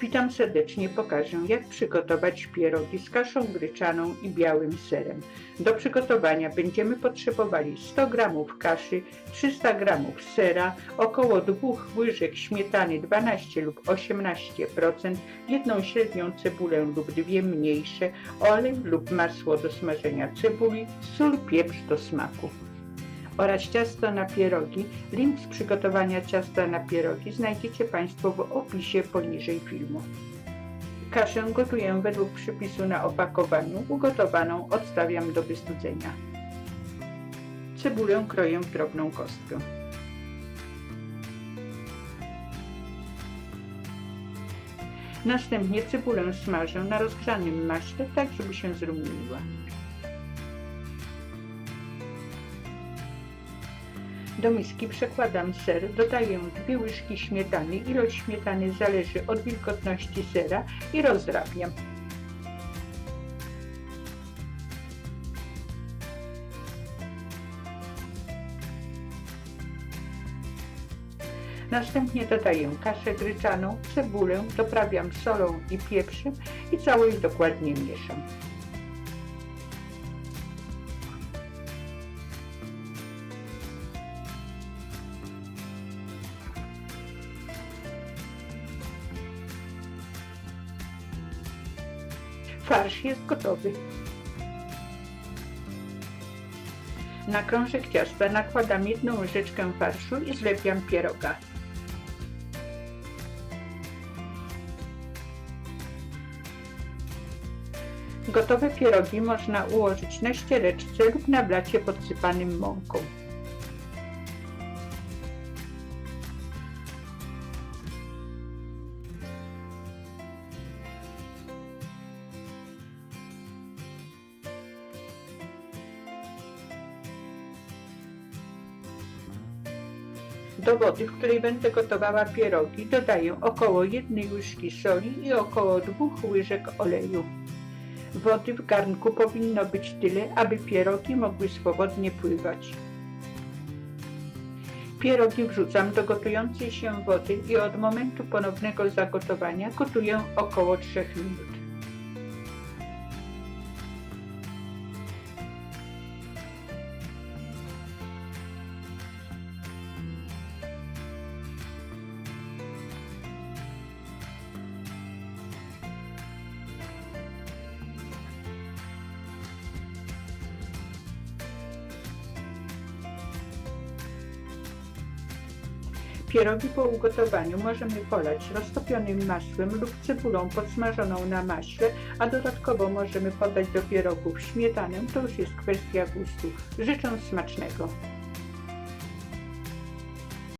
Witam serdecznie, pokażę jak przygotować pierogi z kaszą gryczaną i białym serem. Do przygotowania będziemy potrzebowali 100 g kaszy, 300 g sera, około 2 łyżek śmietany 12 lub 18%, jedną średnią cebulę lub dwie mniejsze, olej lub masło do smażenia cebuli, sól, pieprz do smaku oraz ciasto na pierogi. Link z przygotowania ciasta na pierogi znajdziecie Państwo w opisie poniżej filmu. Kaszę gotuję według przepisu na opakowaniu. Ugotowaną odstawiam do wystudzenia. Cebulę kroję w drobną kostkę. Następnie cebulę smażę na rozgrzanym maśle, tak żeby się zrumieniła. Do miski przekładam ser, dodaję dwie łyżki śmietany. Ilość śmietany zależy od wilgotności sera i rozrabiam. Następnie dodaję kaszę gryczaną, cebulę, doprawiam solą i pieprzem i całość dokładnie mieszam. Farsz jest gotowy. Na krążek ciasta nakładam jedną łyżeczkę farszu i zlepiam pieroga. Gotowe pierogi można ułożyć na ściereczce lub na blacie podsypanym mąką. Do wody, w której będę gotowała pierogi, dodaję około jednej łyżki soli i około dwóch łyżek oleju. Wody w garnku powinno być tyle, aby pierogi mogły swobodnie pływać. Pierogi wrzucam do gotującej się wody i od momentu ponownego zagotowania gotuję około 3 minut. Pierogi po ugotowaniu możemy polać roztopionym masłem lub cebulą podsmażoną na maśle, a dodatkowo możemy podać do pierogów śmietanę, to już jest kwestia gustu. Życzę smacznego.